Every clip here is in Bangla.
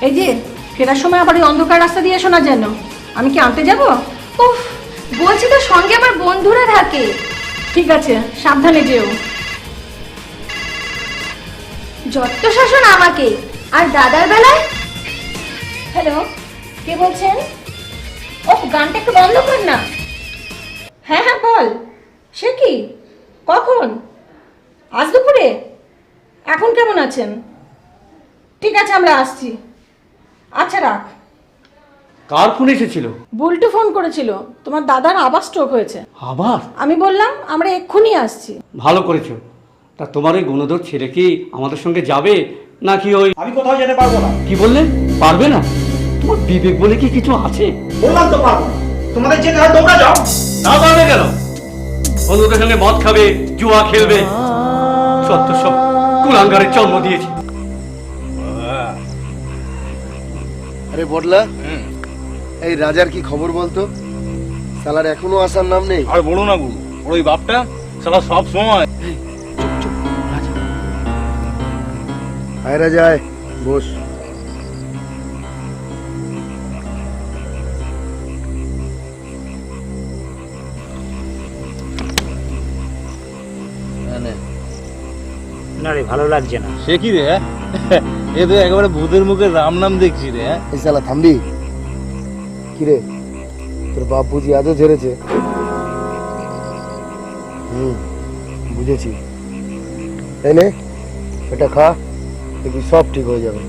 এই যে, ফেরার সময় আবার ওই অন্ধকার রাস্তা দিয়ে এসো না যেন। আমি কি আনতে যাব? উফ, বলছি তো সঙ্গে আমার বন্ধুরা থাকে। ঠিক আছে, সাবধানে যেও। যত শাসন আমাকে, আর দাদার বেলায়? হ্যালো কে বলছেন? ও গানটা একটু বন্ধ কর না। হ্যাঁ হ্যাঁ বল। সে কি? কখন? আজ দুপুরে? এখন কেমন আছেন? ঠিক আছে, আমরা আসছি। আচ্ছা রাখ। কার ফোন এসেছিল? বুলটু ফোন করেছিল। তোমার দাদার আবার স্ট্রোক হয়েছে। আবার? আমি বললাম আমরা এক্ষুনি আসছি। ভালো করেছ। তা তোমার ওই গুণধর ছেলে কি আমাদের সঙ্গে যাবে নাকি ওই আমি কোথাও যেতে পারব না। কি বললে? পারবে না? তোমার বিবেক বলে কি কিছু আছে? বললাম তো পারব না। তোমাদের যেতে হয় তোমরা যাও। না পারবে কেন? বন্ধুদের সঙ্গে মদ খাবে জুয়া খেলবে। সত্য সব কুলাঙ্গারের জন্ম দিয়েছে। আরে বটলা এই রাজার কি খবর বলতো? সালার এখনও আসার নাম নেই। আর বলো না গুরু ওই বাপটা সালা সব সময়। আয় রাজা আয় বস। না রে ভালো লাগছে না। সে কি রে হ্যাঁ? এ তো একেবারে ভূতের মুখে রাম নাম দেখছি রে হ্যাঁ? এই সালা থামবি? কিরে তোর বাপ বুঝি আজও ঝেড়েছে? হুম বুঝেছি। তাই নে এটা খা দেখবি সব ঠিক হয়ে যাবে।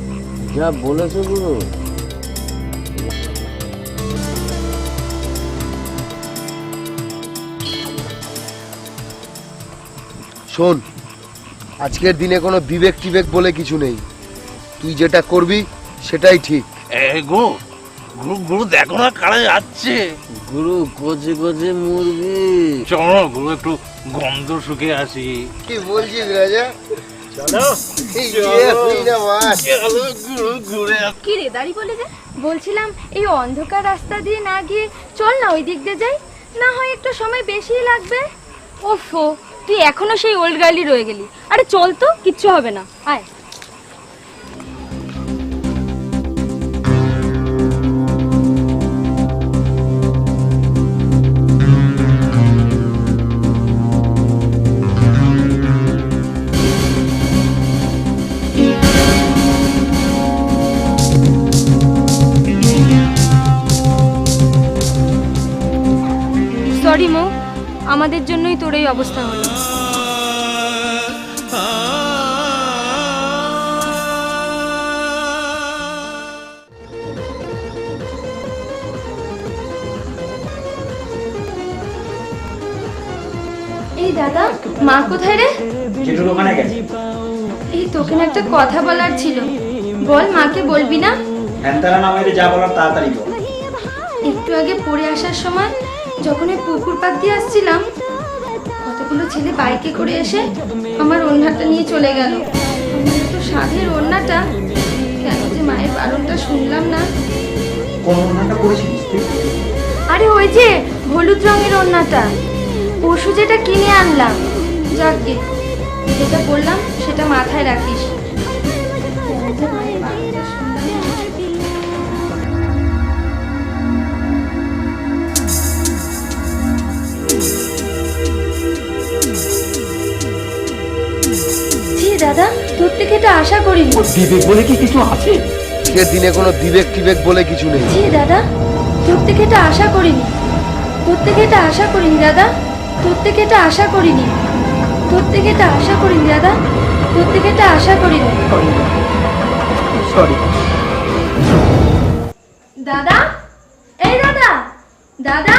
যা বলেছ গুরু। শোন আজকের দিনে কোনো বিবেক টিবেক বলে কিছু নেই। তুই যেটা করবি সেটাই ঠিক। এ গো গুরু গুরু দেখো না কারা যাচ্ছে। গুরু কোচে কোচে মুরগি। চলো গুরু একটু গন্ধ শুকে আসি। কি বলছিস রাজা? কি রে দাঁড়ি বলে যে? বলছিলাম এই অন্ধকার রাস্তা দিয়ে না গিয়ে চল না ওই দিক দিয়ে যাই। না হয় একটু সময় বেশিই লাগবে। ওফো তুই এখনও সেই ওল্ড গার্লই রয়ে গেলি। আরে চল তো, কিচ্ছু হবে না। আয়। সরি মো। আমাদের জন্যই তোর এই অবস্থা হলো। এই দাদা মা কোথায় রে? জেঠুর ওখানে গেছে। এই তোকে না একটা কথা বলার ছিল। বল মাকে বলবি না? হ্যান্তারা নামে যা বলার তাড়াতাড়ি বল। একটু আগে পড়ে আসার সময় যখন এই পুকুর পাক দিয়ে আসছিলাম কতগুলো ছেলে বাইকে করে এসে আমার ওড়নাটা নিয়ে চলে গেল। তো সাধের ওড়নাটা কেন যে মায়ের বারণটা শুনলাম না? কোন তুই? আরে ওই যে হলুদ রঙের ওড়নাটা। পশু যেটা কিনে আনলাম। যাকে যেটা বললাম সেটা মাথায় রাখিস। দাদা তোর থেকে এটা আশা করিনি? ওর বিবেক বলে কি কিছু আছে? আজকের দিনে কোনো বিবেক টিবেক বলে কিছু নেই। জি দাদা তোর থেকে এটা আশা করিনি? তোর থেকে এটা আশা করিনি দাদা? তোর থেকে এটা আশা করিনি? তোর থেকে এটা আশা করিনি দাদা? তোর থেকে এটা আশা করিনি? সরি দাদা? এই দাদা দাদা